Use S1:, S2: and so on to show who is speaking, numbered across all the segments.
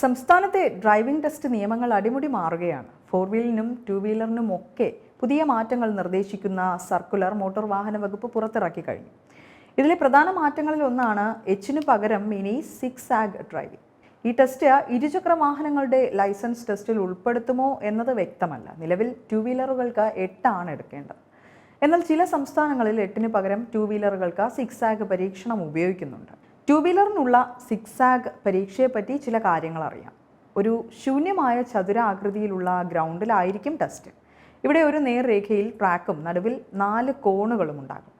S1: സംസ്ഥാനത്തെ driving test നിയമങ്ങൾ അടിമുടി മാറുകയാണ്. ഫോർ വീലിനും ടു വീലറിനും ഒക്കെ പുതിയ മാറ്റങ്ങൾ നിർദ്ദേശിക്കുന്ന സർക്കുലർ മോട്ടോർ വാഹന വകുപ്പ് പുറത്തിറക്കി കഴിഞ്ഞു. ഇതിലെ പ്രധാന മാറ്റങ്ങളിൽ ഒന്നാണ് എച്ചിനു പകരം ഇനി സിക്സ് ആഗ് ഡ്രൈവിംഗ് ഈ ടെസ്റ്റ് ഇരുചക്ര വാഹനങ്ങളുടെ ലൈസൻസ് ടെസ്റ്റിൽ ഉൾപ്പെടുത്തുമോ എന്നത് വ്യക്തമല്ല. നിലവിൽ ടു വീലറുകൾക്ക് എട്ടാണ് എടുക്കേണ്ടത്. എന്നാൽ ചില സംസ്ഥാനങ്ങളിൽ എട്ടിന് പകരം ടു വീലറുകൾക്ക് സിക്സ് ആഗ് പരീക്ഷണം ഉപയോഗിക്കുന്നുണ്ട്. ടു വീലറിനുള്ള സിക്സാഗ് പരീക്ഷയെ പരീക്ഷയെപ്പറ്റി ചില കാര്യങ്ങൾ അറിയാം ഒരു ശൂന്യമായ ചതുരാകൃതിയിലുള്ള ഗ്രൗണ്ടിലായിരിക്കും ടെസ്റ്റ്. ഇവിടെ ഒരു നേർരേഖയിൽ ട്രാക്കും നടുവിൽ നാല് കോണുകളും ഉണ്ടാകും.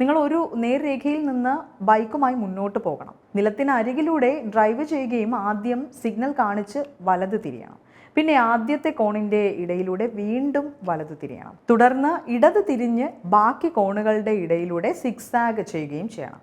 S1: നിങ്ങൾ ഒരു നേർരേഖയിൽ നിന്ന് ബൈക്കുമായി മുന്നോട്ട് പോകണം. നിലത്തിന് അരികിലൂടെ ഡ്രൈവ് ചെയ്യുകയും ആദ്യം സിഗ്നൽ കാണിച്ച് വലത് തിരിയണം. പിന്നെ ആദ്യത്തെ കോണിന്റെ ഇടയിലൂടെ വീണ്ടും വലത് തിരിയണം. തുടർന്ന് ഇടത് തിരിഞ്ഞ് ബാക്കി കോണുകളുടെ ഇടയിലൂടെ സിക്സാഗ് ചെയ്യുകയും ചെയ്യണം.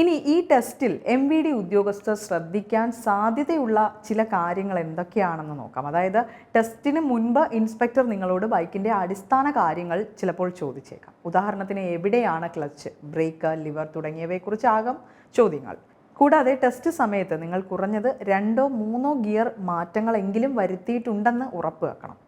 S1: ഇനി ഈ ടെസ്റ്റിൽ എം വി ഡി ഉദ്യോഗസ്ഥർ ശ്രദ്ധിക്കാൻ സാധ്യതയുള്ള ചില കാര്യങ്ങൾ എന്തൊക്കെയാണെന്ന് നോക്കാം. അതായത് ടെസ്റ്റിന് മുൻപ് ഇൻസ്പെക്ടർ നിങ്ങളോട് ബൈക്കിന്റെ അടിസ്ഥാന കാര്യങ്ങൾ ചിലപ്പോൾ ചോദിച്ചേക്കാം. ഉദാഹരണത്തിന് എവിടെയാണ് ക്ലച്ച് ബ്രേക്ക് ലിവർ തുടങ്ങിയവയെക്കുറിച്ചാകാം ചോദ്യങ്ങൾ. കൂടാതെ ടെസ്റ്റ് സമയത്ത് നിങ്ങൾ കുറഞ്ഞത് രണ്ടോ മൂന്നോ ഗിയർ മാറ്റങ്ങളെങ്കിലും വരുത്തിയിട്ടുണ്ടെന്ന് ഉറപ്പുവെക്കണം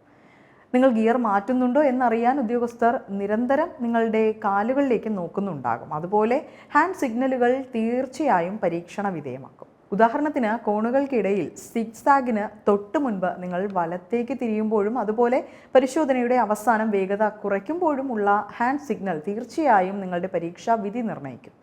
S1: നിങ്ങൾ ഗിയർ മാറ്റുന്നുണ്ടോ എന്നറിയാൻ ഉദ്യോഗസ്ഥർ നിരന്തരം നിങ്ങളുടെ കാലുകളിലേക്ക് നോക്കുന്നുണ്ടാകും. അതുപോലെ ഹാൻഡ് സിഗ്നലുകൾ തീർച്ചയായും പരീക്ഷണ വിധേയമാക്കും. ഉദാഹരണത്തിന് കോണുകൾക്കിടയിൽ സിക്സാഗിന് തൊട്ട് മുൻപ് നിങ്ങൾ വലത്തേക്ക് തിരിയുമ്പോഴും അതുപോലെ പരിശോധനയുടെ അവസാനം വേഗത കുറയ്ക്കുമ്പോഴും ഉള്ള ഹാൻഡ് സിഗ്നൽ തീർച്ചയായും നിങ്ങളുടെ പരീക്ഷാ വിധി നിർണയിക്കും.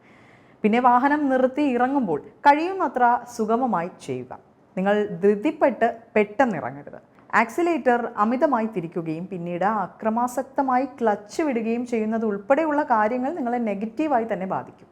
S1: പിന്നെ വാഹനം നിർത്തി ഇറങ്ങുമ്പോൾ കഴിയുന്നത്ര സുഗമമായി ചെയ്യുക. നിങ്ങൾ ധൃതിപ്പെട്ട് പെട്ടെന്ന് ഇറങ്ങരുത്. ആക്സിലേറ്റർ അമിതമായി തിരിക്കുകയും പിന്നീട് അക്രമാസക്തമായി ക്ലച്ച് വിടുകയും ചെയ്യുന്നത് ഉൾപ്പെടെയുള്ള കാര്യങ്ങൾ നിങ്ങളെ നെഗറ്റീവായി തന്നെ ബാധിക്കും.